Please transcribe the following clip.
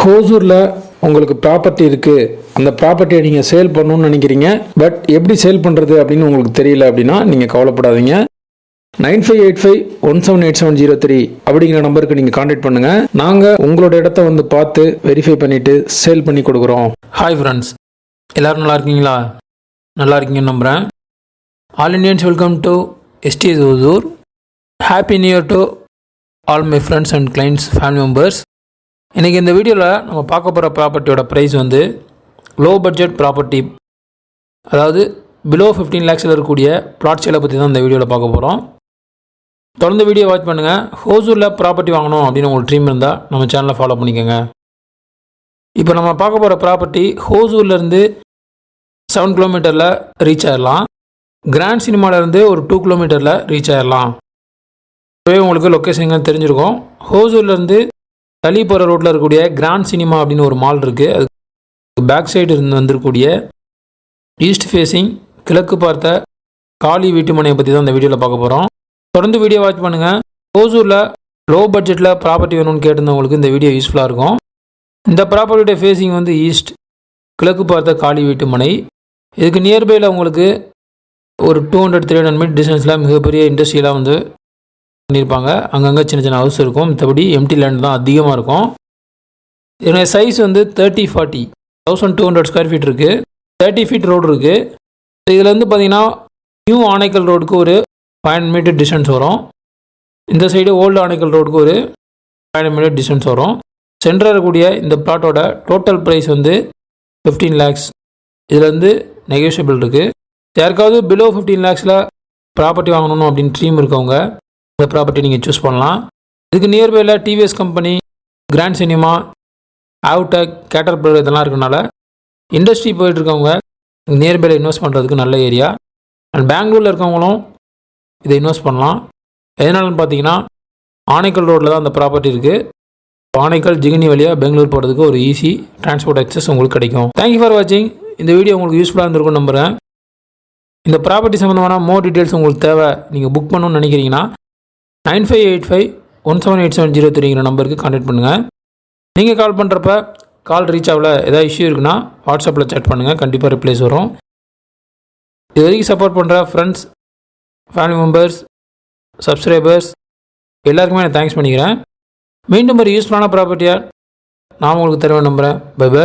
ஹோசூரில் உங்களுக்கு ப்ராப்பர்ட்டி இருக்குது அந்த ப்ராப்பர்ட்டியை நீங்கள் சேல் பண்ணணும்னு நினைக்கிறீங்க. பட் எப்படி சேல் பண்ணுறது அப்படின்னு உங்களுக்கு தெரியல அப்படின்னா நீங்கள் கவலைப்படாதீங்க. Nine five eight five one seven eight seven zero three அப்படிங்கிற நம்பருக்கு நீங்கள் காண்டாக்ட் பண்ணுங்கள் நாங்கள் உங்களோட இடத்த வந்து பார்த்து வெரிஃபை பண்ணிவிட்டு சேல் பண்ணி கொடுக்குறோம். ஹாய் ஃப்ரெண்ட்ஸ் எல்லோரும் நல்லா இருக்கீங்களா? நல்லா இருக்கீங்கன்னு நம்புகிறேன் all Indians welcome to SD Hosur happy new year to all my friends and clients family members இன்றைக்கி இந்த வீடியோவில் நம்ம பார்க்க போகிற ப்ராப்பர்ட்டியோட ப்ரைஸ் வந்து லோ பட்ஜெட் ப்ராப்பர்ட்டி அதாவது பிலோ ஃபிஃப்டீன் லேக்ஸில் இருக்கக்கூடிய ப்ளாட் சேலை பற்றி தான் இந்த வீடியோவில் பார்க்க போகிறோம் தொடர்ந்து வீடியோ வாட்ச் பண்ணுங்கள் ஹோசூரில் ப்ராப்பர்ட்டி வாங்கணும் அப்படின்னு உங்களுக்கு ட்ரீம் இருந்தால் நம்ம சேனலை ஃபாலோ பண்ணிக்கோங்க. இப்போ நம்ம பார்க்க போகிற ப்ராப்பர்ட்டி ஹோசூர்லேருந்து செவன் கிலோமீட்டரில் ரீச் ஆயிடலாம் கிராண்ட் சினிமாவிலேருந்து ஒரு டூ கிலோமீட்டரில் ரீச் ஆயிடலாம் இப்போவே உங்களுக்கு லொக்கேஷன் தெரிஞ்சிருக்கும். ஹோசூர்லேருந்து தள்ளி போகிற ரோட்டில் இருக்கக்கூடிய கிராண்ட் சினிமா அப்படின்னு ஒரு மால் இருக்குது அது பேக் சைடு இருந்து வந்திருக்கக்கூடிய ஈஸ்ட் ஃபேஸிங் கிழக்கு பார்த்த காளி வீட்டு மனையை பற்றி தான் இந்த வீடியோவில் பார்க்க போகிறோம் தொடர்ந்து வீடியோ வாட்ச் பண்ணுங்கள் ஓசூரில் லோ பட்ஜெட்டில் ப்ராப்பர்ட்டி வேணும்னு கேட்டிருந்தவங்களுக்கு இந்த வீடியோ யூஸ்ஃபுல்லாக இருக்கும். இந்த ப்ராப்பர்ட்டியோட ஃபேஸிங் வந்து ஈஸ்ட் கிழக்கு பார்த்த காளி வீட்டு மனை இதுக்கு நியர்பையில் உங்களுக்கு ஒரு two hundred three hundred metre டிஸ்டன்ஸில் மிகப்பெரிய இண்டஸ்ட்ரியெலாம் வந்து பண்ணியிருப்பாங்க அங்கங்கே சின்ன சின்ன ஹவுஸ் இருக்கும். மற்றபடி எம்டி லேண்ட் தான் அதிகமாக இருக்கும். என்னுடைய சைஸ் வந்து thirty forty thousand two hundred square feet இருக்குது தேர்ட்டி ஃபீட் ரோடு இருக்குது இதில் வந்து பார்த்தீங்கன்னா நியூ ஆனைக்கல் ரோடுக்கு ஒரு ஃபைவ் ஹண்ட்ரட் மீட்டர் டிஸ்டன்ஸ் வரும். இந்த சைடு ஓல்டு ஆனைக்கல் ரோடுக்கு ஒரு ஃபைவ் ஹண்ட்ரட் மீட்டர் டிஸ்டன்ஸ் வரும். சென்டராக இருக்கக்கூடிய இந்த பிளாட்டோட டோட்டல் ப்ரைஸ் வந்து ஃபிஃப்டீன் லேக்ஸ் இதில் வந்து நெகோஷியபிள் இருக்குது யாருக்காவது பிலோ ஃபிஃப்டீன் லேக்ஸில் ப்ராப்பர்ட்டி வாங்கணும் அப்படின்னு ட்ரீம் இருக்கவங்க இந்த ப்ராப்பர்ட்டி நீங்கள் சூஸ் பண்ணலாம். இதுக்கு நியர்பையில் டிவிஎஸ் கம்பெனி கிராண்ட் சினிமா ஆவுடெக் கேட்டர் பிளர் இதெல்லாம் இருக்கனால இண்டஸ்ட்ரி போயிட்டு இருக்கவங்க நியர்பையில் இன்வெஸ்ட் பண்ணுறதுக்கு நல்ல ஏரியா அண்ட் பெங்களூரில் இருக்கவங்களும் இதை இன்வெஸ்ட் பண்ணலாம். எதனாலன்னு பார்த்தீங்கன்னா ஆனைக்கல் ரோட்டில் தான் அந்த ப்ராப்பர்ட்டி இருக்குது ஆனைக்கல் ஜிகினி வழியாக பெங்களூர் போகிறதுக்கு ஒரு ஈஸி டிரான்ஸ்போர்ட் அக்சஸ் உங்களுக்கு கிடைக்கும். தேங்க்யூ ஃபார் வாட்சிங் இந்த வீடியோ உங்களுக்கு யூஸ்ஃபுல்லாக இருந்திருக்கும் நம்புகிறேன் இந்த ப்ராப்பர்ட்டி சம்மந்தமான மோர் டீட்டெயில்ஸ் உங்களுக்கு தேவை நீங்கள் புக் பண்ணணும்னு நினைக்கிறீங்கன்னா nine five eight five one seven eight seven zero த்ரீங்கிற நம்பருக்கு கான்டாக்ட் பண்ணுங்கள் நீங்கள் கால் பண்ணுறப்ப கால் ரீச் ஆகல ஏதாவது இஷ்யூ இருக்குன்னா வாட்ஸ்அப்பில் சேட் பண்ணுங்கள் கண்டிப்பாக ரிப்ளேஸ் வரும். இது வரைக்கும் சப்போர்ட் பண்ணுற ஃப்ரெண்ட்ஸ் ஃபேமிலி மெம்பர்ஸ் சப்ஸ்கிரைபர்ஸ் எல்லாருக்குமே நான் தேங்க்ஸ் பண்ணிக்கிறேன். மீண்டும் ஒரு யூஸ்ஃபுல்லான ப்ராப்பர்ட்டியாக நான் உங்களுக்கு தருவேன் நம்புகிறேன் பை பை